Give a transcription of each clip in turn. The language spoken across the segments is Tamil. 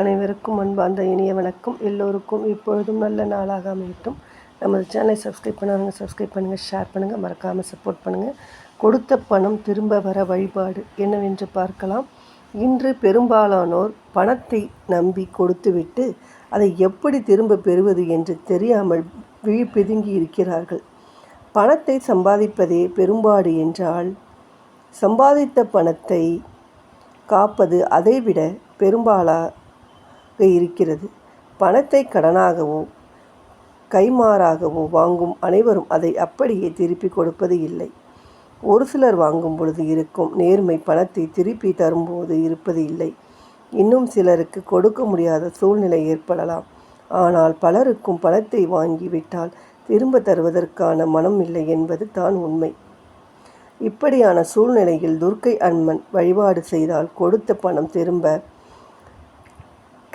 அனைவருக்கும் அன்பார்ந்த இனிய வணக்கம். எல்லோருக்கும் இப்பொழுதும் நல்ல நாளாக அமையட்டும். நமது சேனலை சப்ஸ்கிரைப் பண்ணாங்க சப்ஸ்கிரைப் பண்ணுங்கள் ஷேர் பண்ணுங்கள் மறக்காமல் சப்போர்ட் பண்ணுங்கள் கொடுத்த பணம் திரும்ப வர வழிபாடு என்னவென்று பார்க்கலாம். இன்று பெரும்பாலானோர் பணத்தை நம்பி கொடுத்துவிட்டு அதை எப்படி திரும்ப பெறுவது என்று தெரியாமல் விழி பிதுங்கி இருக்கிறார்கள். பணத்தை சம்பாதிப்பதே பெரும்பாடு என்றால் சம்பாதித்த பணத்தை காப்பது அதைவிட பெரும்பாலாக இருக்கிறது. பணத்தை கடனாகவோ கைமாறாகவோ வாங்கும் அனைவரும் அதை அப்படியே திருப்பி கொடுப்பது இல்லை. ஒரு சிலர் வாங்கும் பொழுது இருக்கும் நேர்மை பணத்தை திருப்பி தரும்போது இருப்பது இல்லை. இன்னும் சிலருக்கு கொடுக்க முடியாத சூழ்நிலை ஏற்படலாம். ஆனால் பலருக்கும் பணத்தை வாங்கிவிட்டால் திரும்ப தருவதற்கான மனம் இல்லை என்பது தான் உண்மை. இப்படியான சூழ்நிலையில் துர்க்கை அன்மன் வழிபாடு செய்தால் கொடுத்த பணம் திரும்ப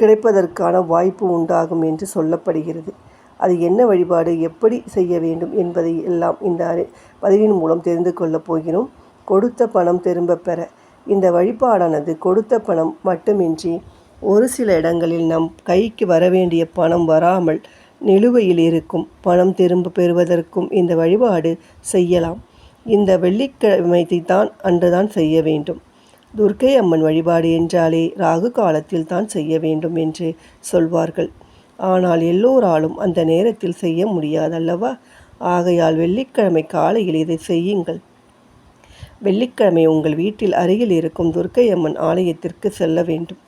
கிடைப்பதற்கான வாய்ப்பு உண்டாகும் என்று சொல்லப்படுகிறது. அது என்ன வழிபாடு எப்படி செய்ய வேண்டும் என்பதை எல்லாம் இந்த பதிவின் மூலம் தெரிந்து கொள்ளப் போகிறோம். கொடுத்த பணம் திரும்ப பெற. இந்த வழிபாடானது கொடுத்த பணம் மட்டுமின்றி ஒரு சில இடங்களில் நம் கைக்கு வர வேண்டிய பணம் வராமல் நிலுவையில் இருக்கும் பணம் திரும்ப பெறுவதற்கும் இந்த வழிபாடு செய்யலாம். இந்த வெள்ளிக்கிழமை தான் அன்றுதான் செய்ய வேண்டும். துர்க்கை அம்மன் வழிபாடு என்றாலே ராகு காலத்தில் தான் செய்ய வேண்டும் என்று சொல்வார்கள். ஆனால் எல்லோராலும் அந்த நேரத்தில் செய்ய முடியாதல்லவா? ஆகையால் வெள்ளிக்கிழமை காலையில் இதை செய்யுங்கள். வெள்ளிக்கிழமை உங்கள் வீட்டில் அருகில் இருக்கும் துர்க்கை அம்மன் ஆலயத்திற்கு செல்ல வேண்டும்.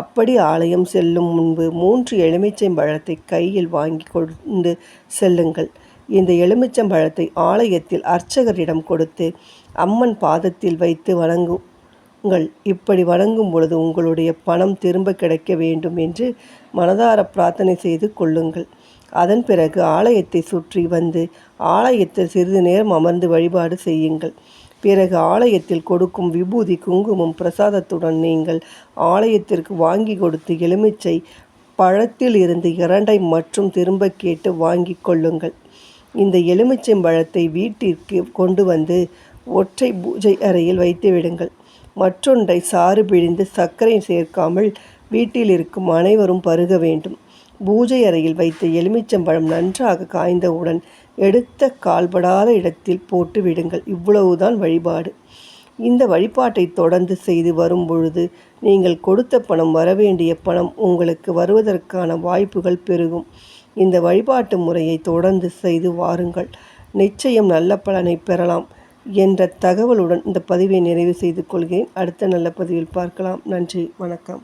அப்படி ஆலயம் செல்லும் முன்பு மூன்று எலுமிச்சம்பழத்தை கையில் வாங்கி கொண்டு செல்லுங்கள். இந்த எலுமிச்சம்பழத்தை ஆலயத்தில் அர்ச்சகரிடம் கொடுத்து அம்மன் பாதத்தில் வைத்து வணங்கும் உங்கள் இப்படி வணங்கும் பொழுது உங்களுடைய பணம் திரும்ப கிடைக்க வேண்டும் என்று மனதார பிரார்த்தனை செய்து கொள்ளுங்கள். அதன் பிறகு ஆலயத்தை சுற்றி வந்து ஆலயத்தில் சிறிது நேரம் அமர்ந்து வழிபாடு செய்யுங்கள். பிறகு ஆலயத்தில் கொடுக்கும் விபூதி குங்குமம் பிரசாதத்துடன் நீங்கள் ஆலயத்திற்கு வாங்கி கொடுத்து எலுமிச்சை பழத்தில் இருந்து இரண்டை மற்றும் திரும்ப கேட்டு வாங்கி கொள்ளுங்கள். இந்த எலுமிச்சை பழத்தை வீட்டிற்கு கொண்டு வந்து ஒற்றை பூஜை அறையில் வைத்து விடுங்கள். மற்றொன்றை சாறு பிழிந்து சர்க்கரை சேர்க்காமல் வீட்டில் இருக்கும் அனைவரும் பருக வேண்டும். பூஜை அறையில் வைத்த எலுமிச்சம்பழம் நன்றாக காய்ந்தவுடன் எடுத்த கால்படாத இடத்தில் போட்டு விடுங்கள். இவ்வளவுதான் வழிபாடு. இந்த வழிபாட்டை தொடர்ந்து செய்து வரும் பொழுது நீங்கள் கொடுத்த பணம் வரவேண்டிய பணம் உங்களுக்கு வருவதற்கான வாய்ப்புகள் பெருகும். இந்த வழிபாட்டு முறையை தொடர்ந்து செய்து வாருங்கள். நிச்சயம் நல்ல பலனை பெறலாம். என்ற தகவலுடன் இந்த பதிவை நிறைவு செய்து கொள்கிறேன். அடுத்த நல்ல பதிவில் பார்க்கலாம். நன்றி. வணக்கம்.